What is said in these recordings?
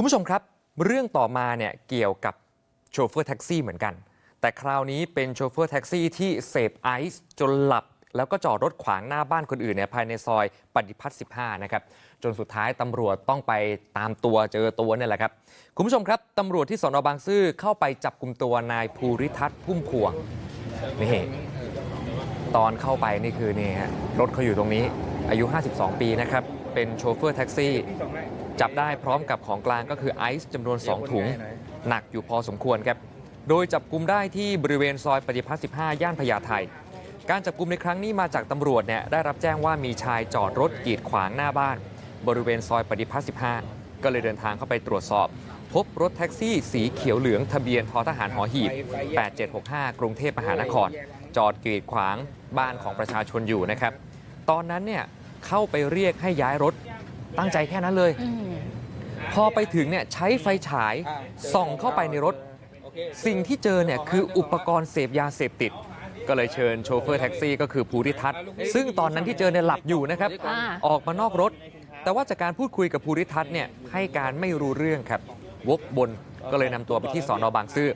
คุณผู้ชมครับ เรื่องต่อมาเนี่ยเกี่ยวกับโชเฟอร์แท็กซี่เหมือนกัน แต่คราวนี้เป็นโชเฟอร์แท็กซี่ที่เสพไอซ์จนหลับ แล้วก็จอดรถขวางหน้าบ้านคนอื่นเนี่ยภายในซอยปฏิพัฒน์15 นะครับ จนสุดท้ายตำรวจต้องไปตามตัวเจอตัวเนี่ยแหละครับ คุณผู้ชมครับตำรวจที่สอนอบางซื่อเข้าไปจับกลุ่มตัวนายภูริทัศน์พุ่มพวงนี่ตอนเข้าไปนี่คือนี่ฮะรถเขาอยู่ตรงนี้อายุ 52 ปีนะครับ เป็นโชเฟอร์แท็กซี่ จับได้พร้อมกับของกลางก็คือไอซ์จำนวน 2 ถุง หนักอยู่พอสมควรครับ โดยจับกลุ่มได้ที่บริเวณซอยปฏิพัฒน์15 ย่านพญาไทการจับกลุ่มในครั้งนี้มาจากตำรวจเนี่ยได้รับแจ้งว่ามีชายจอดรถกีดขวางหน้าบ้าน บริเวณซอยปฏิพัฒน์15 ก็เลยเดินทางเข้าไปตรวจสอบ พบรถแท็กซี่สีเขียวเหลืองทะเบียนททหารหอหีบ 8765 กรุงเทพมหานคร จอดกีดขวางบ้านของประชาชนอยู่นะครับ ตอนนั้นเนี่ย เข้าไปเรียกให้ย้ายรถตั้งใจแค่นั้นเลยอืมพอไปถึงเนี่ยใช้ไฟฉายส่องเข้าไปในรถ สิ่งที่เจอเนี่ยคืออุปกรณ์เสพยาเสพติด ก็เลยเชิญโชเฟอร์แท็กซี่ก็คือภูริทัศน์ซึ่งตอนนั้นที่เจอเนี่ยหลับอยู่นะครับอ่าออกมานอกรถ แต่ว่าจากการพูดคุยกับภูริทัศน์เนี่ยให้การไม่รู้เรื่องครับวกบนก็เลยนำตัวไปที่สอนอบางซื่อ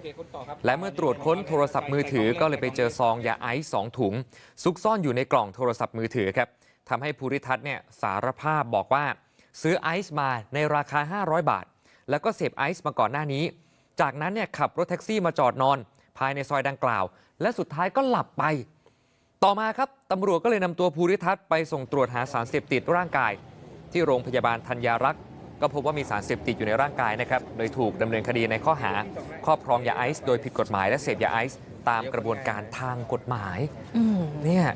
และเมื่อตรวจค้นโทรศัพท์มือถือก็เลยไปเจอซองยาไอซ์สองถุง ซุกซ่อนอยู่ในกล่องโทรศัพท์มือถือครับ ทำให้ภูริทัศน์เนี่ยสารภาพบอกว่า ซื้อไอซ์มาในราคา 500 บาท แล้วก็เสพไอซ์มาก่อนหน้านี้ จากนั้นเนี่ยขับรถแท็กซี่มาจอดนอน ภายในซอยดังกล่าว และสุดท้ายก็หลับไป ต่อมาครับตำรวจก็เลยนำตัวภูริทัศน์ไปส่งตรวจหาสารเสพติดร่างกาย ที่โรงพยาบาลธัญญารักษ์ก็พบว่ามีสารเสพติดอยู่ในร่างกายนะครับโดยถูกดำเนินคดีในข้อหา ครอบครองยาไอซ์โดยผิดกฎหมายและเสพยาไอซ์ตามกระบวนการทางกฎหมายเนี่ย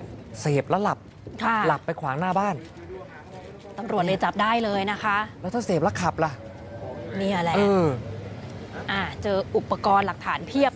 เสพแล้วหลับ ค่ะหลับไปขวางหน้าบ้าน ตำรวจเลยจับได้เลยนะคะ แล้วถ้าเสพแล้วขับล่ะ เนี่ยแหละเออ อ่าเจออุปกรณ์หลักฐานเพียบ